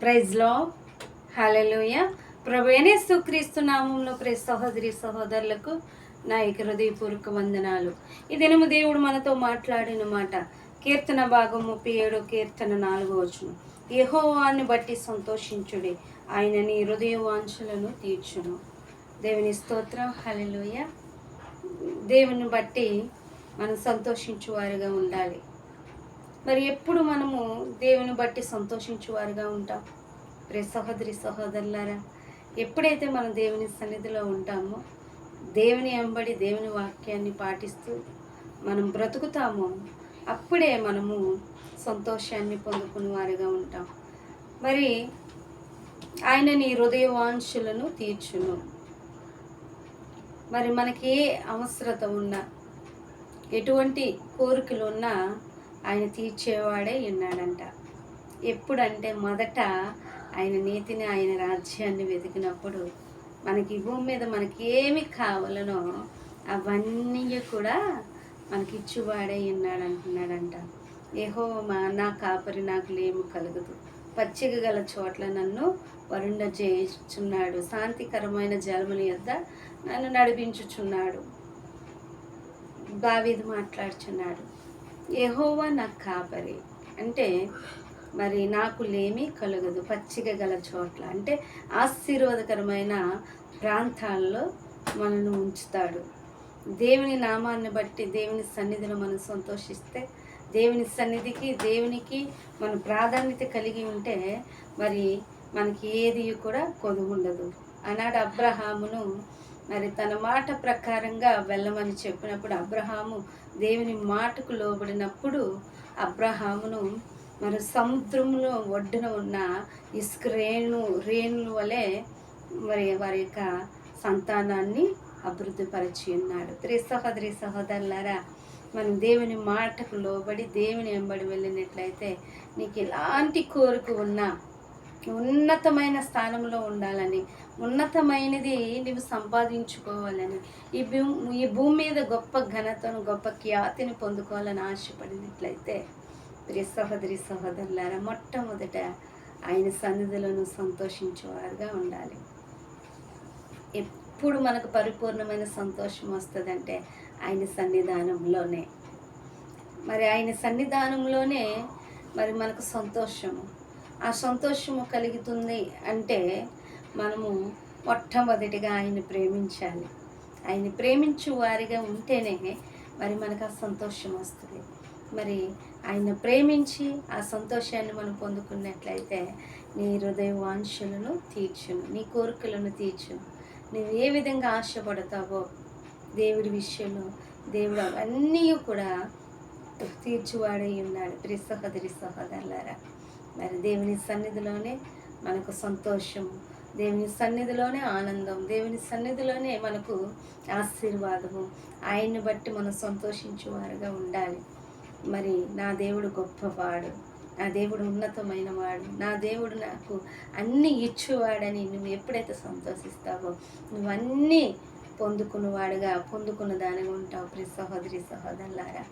ప్రైజ్లో హలలోయ ప్రభునే సుక్రీస్తు నామంలో ప్రే సహోదరి సహోదరులకు నా హృదయపూర్వక వందనాలు. ఈ దినము దేవుడు మనతో మాట్లాడిన మాట కీర్తన భాగం ముప్పై ఏడు కీర్తన నాలుగో వచ్చును యహోవాన్ని బట్టి సంతోషించుడి ఆయన నీ హృదయ వాంఛలను తీర్చును. దేవుని స్తోత్రం. హలెలుయ దేవుని బట్టి మనం సంతోషించువారుగా ఉండాలి. మరి ఎప్పుడు మనము దేవుని బట్టి సంతోషించువారుగా ఉంటాం? ప్రే సహోదరి సహోదరులారా ఎప్పుడైతే మనం దేవుని సన్నిధిలో ఉంటామో దేవుని వెంబడి దేవుని వాక్యాన్ని పాటిస్తూ మనం బ్రతుకుతామో అప్పుడే మనము సంతోషాన్ని పొందుకునే వారిగా ఉంటాం. మరి ఆయన నీ హృదయ తీర్చును. మరి మనకి ఏ అవసరత ఉన్నా ఎటువంటి కోరికలు ఉన్నా ఆయన తీర్చేవాడే ఉన్నాడంట. ఎప్పుడంటే మొదట ఆయన నీతిని ఆయన రాజ్యాన్ని వెతికినప్పుడు మనకి ఈ భూమి మీద మనకి ఏమి కావాలనో అవన్నీ కూడా మనకి ఇచ్చువాడే ఉన్నాడు అంటున్నాడంట ఏహో మా నా కాపరి నాకు లేము కలగదు. పచ్చిక గల చోట్ల నన్ను వరుండ చేయుచున్నాడు శాంతికరమైన జలముల యొద్ద నన్ను నడిపించుచున్నాడు. దావీదు మాట్లాడుచున్నాడు. యహోవా నాకు కాపరి. అంటే మరి నాకు లేమి కలగదు పచ్చిక గల చోట్ల. అంటే ఆశీర్వాదకరమైన ప్రాంతాల్లో మనను ఉంచుతాడు. దేవుని నామాన్ని బట్టి దేవుని సన్నిధిలో మనం సంతోషిస్తే దేవుని సన్నిధికి దేవునికి మనం ప్రాధాన్యత కలిగి ఉంటే మరి మనకి ఏది కూడా కొదువు ఉండదు. ఆనాడు అబ్రహామును మరి తన మాట ప్రకారంగా వెళ్ళమని చెప్పినప్పుడు అబ్రహాము దేవుని మాటకు లోబడినప్పుడు అబ్రహామును మరి సముద్రంలో ఒడ్డున ఉన్న ఇసుక రేణు రేణుల వలె మరి వారి యొక్క సంతానాన్ని అభివృద్ధిపరిచి ఉన్నాడు. త్రి సహోదరి సహోదరులారా మనం దేవుని మాటకు లోబడి దేవుని వెంబడి వెళ్ళినట్లయితే నీకు ఎలాంటి కోరిక ఉన్నా ఉన్నతమైన స్థానంలో ఉండాలని ఉన్నతమైనది నీవు సంపాదించుకోవాలని. ఈ భూ ఈ భూమి మీద గొప్ప ఘనతను గొప్ప ఖ్యాతిని పొందుకోవాలని ఆశపడినట్లయితే ప్రియ సహోదరి సహోదరులారా మొట్టమొదట ఆయన సన్నిధులను సంతోషించేవారుగా ఉండాలి. ఎప్పుడు మనకు పరిపూర్ణమైన సంతోషం వస్తుందంటే ఆయన సన్నిధానంలోనే. మరి ఆయన సన్నిధానంలోనే మరి మనకు సంతోషము. ఆ సంతోషము కలుగుతుంది అంటే మనము మొట్టమొదటిగా ఆయన ప్రేమించాలి. ఆయన ప్రేమించు వారిగా ఉంటేనే మరి మనకు ఆ సంతోషం వస్తుంది. మరి ఆయన ప్రేమించి ఆ సంతోషాన్ని మనం పొందుకున్నట్లయితే నీ హృదయ వాంఛలను తీర్చును నీ కోరికలను తీర్చును. నువ్వు ఏ విధంగా ఆశపడతావో దేవుడి విషయంలో దేవుడు అవన్నీ కూడా తీర్చువాడై ఉన్నాడు. ప్రియ సహోదరి సహోదరులారా మరి దేవుని సన్నిధిలోనే మనకు సంతోషం దేవుని సన్నిధిలోనే ఆనందం దేవుని సన్నిధిలోనే మనకు ఆశీర్వాదము. ఆయన్ని బట్టి మనం సంతోషించేవారుగా ఉండాలి. మరి నా దేవుడు గొప్పవాడు నా దేవుడు ఉన్నతమైన వాడు నా దేవుడు నాకు అన్నీ ఇచ్చేవాడని నువ్వు ఎప్పుడైతే సంతోషిస్తావో నువ్వన్నీ పొందుకున్నవాడుగా పొందుకున్న దానిగా ఉంటావు. ప్రి సహోదరి సహోదరులారా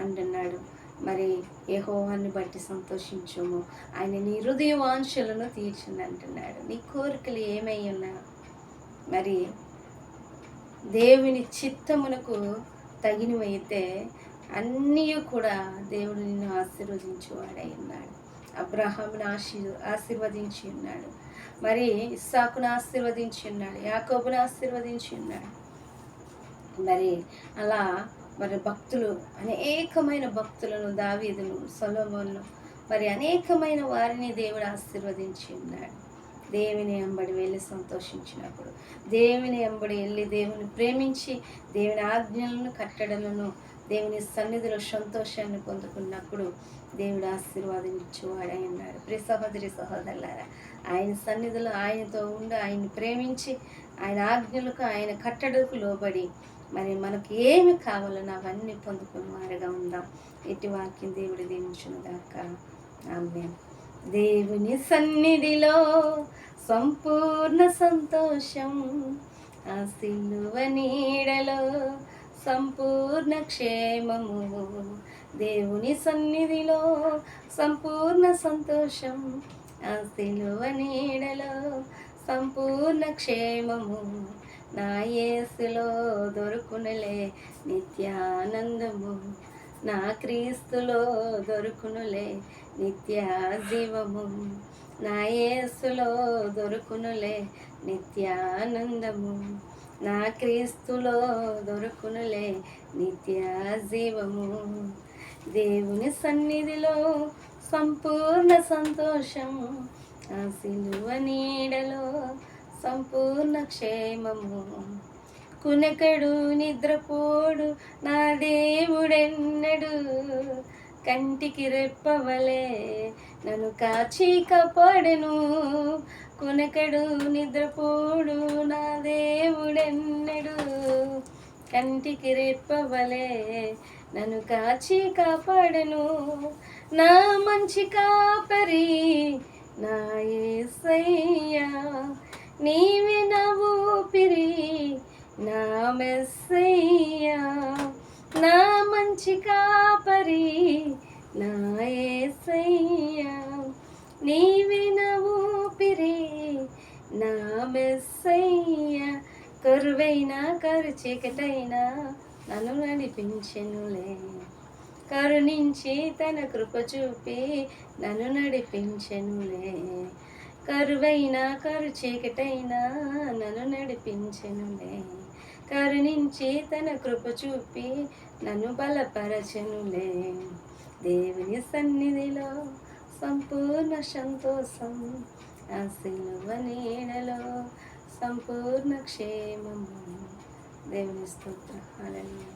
అంటున్నాడు. మరి యెహోవాన్ని బట్టి సంతోషించుము. ఆయన నీ హృదయ వాంఛలను అంటున్నాడు నీ కోరికలు ఏమై ఉన్నా మరి దేవుని చిత్తమునకు తగినవైతే అన్నీ కూడా దేవుడు నిన్ను ఆశీర్వదించేవాడై ఉన్నాడు. అబ్రహామును ఆశీ ఆశీర్వదించి ఉన్నాడు. మరి ఇస్సాకును ఆశీర్వదించి ఉన్నాడు. యాకోబును ఆశీర్వదించి ఉన్నాడు. మరి అలా మరి భక్తులు అనేకమైన భక్తులను దావీదులు సొలొమోను మరి అనేకమైన వారిని దేవుడు ఆశీర్వదించి ఉన్నాడు. దేవుని ఎంబడి వెళ్ళి సంతోషించినప్పుడు దేవుని ఎంబడి వెళ్ళి దేవుని ప్రేమించి దేవుని ఆజ్ఞలను కట్టడలను దేవుని సన్నిధిలో సంతోషాన్ని పొందుకున్నప్పుడు దేవుడు ఆశీర్వాదించేవాడై ఉన్నాడు. ప్రి సహోదరి సహోదరులారా ఆయన సన్నిధిలో ఆయనతో ఉండి ఆయన్ని ప్రేమించి ఆయన ఆజ్ఞలకు ఆయన కట్టడకు లోబడి మరి మనకి ఏమి కావాలన్నా అవన్నీ పొందుకుని వారిగా ఉందాం. ఇటు వాక్యం దేవుడి దీవించిన దాకా ఆమె దేవుని సన్నిధిలో సంపూర్ణ సంతోషం ఆ సిలువ నీడలో సంపూర్ణ క్షేమము. దేవుని సన్నిధిలో సంపూర్ణ సంతోషం ఆ సిలువ నీడలో సంపూర్ణ క్షేమము. నా యేసులో దొరుకునులే నిత్యానందము. నా క్రీస్తులో దొరుకునులే నిత్య జీవము నా యేసులో దొరుకునులే నిత్యానందము. నా క్రీస్తులో దొరుకునులే నిత్య జీవము దేవుని సన్నిధిలో సంపూర్ణ సంతోషం. ఆ సిలువ నీడలో సంపూర్ణ క్షేమము. కునకడు నిద్రపోడు నా దేవుడెన్నడు. కంటికి రెప్పవలే నన్ను కాచి కాపాడెను కునకడు నిద్రపోడు నా దేవుడెన్నడు. కంటికి రెప్పవలే నన్ను కాచి కాపాడెను నా మంచి కాపరి నా ఏసయ్యా. నీవే నా ఊపిరి నా మెస్సయ్యా. నా మంచి కాపరి నా ఏసయ్యా. నీవే నా ఊపిరి నా మెస్సయ్యా. కరువైనా కరు చీకటైనా నన్ను నడిపించెనులే. కరుణించి తన కృప చూపి నన్ను నడిపించెనులే. కరువైనా కరు చీకటైనా నన్ను నడిపించెనులే కరుణించి తన కృప చూపి నన్ను బలపరచెనులే దేవుని సన్నిధిలో సంపూర్ణ సంతోషం ఆ సిలువ నీడలో సంపూర్ణ క్షేమము. దేవుని స్తోత్రం.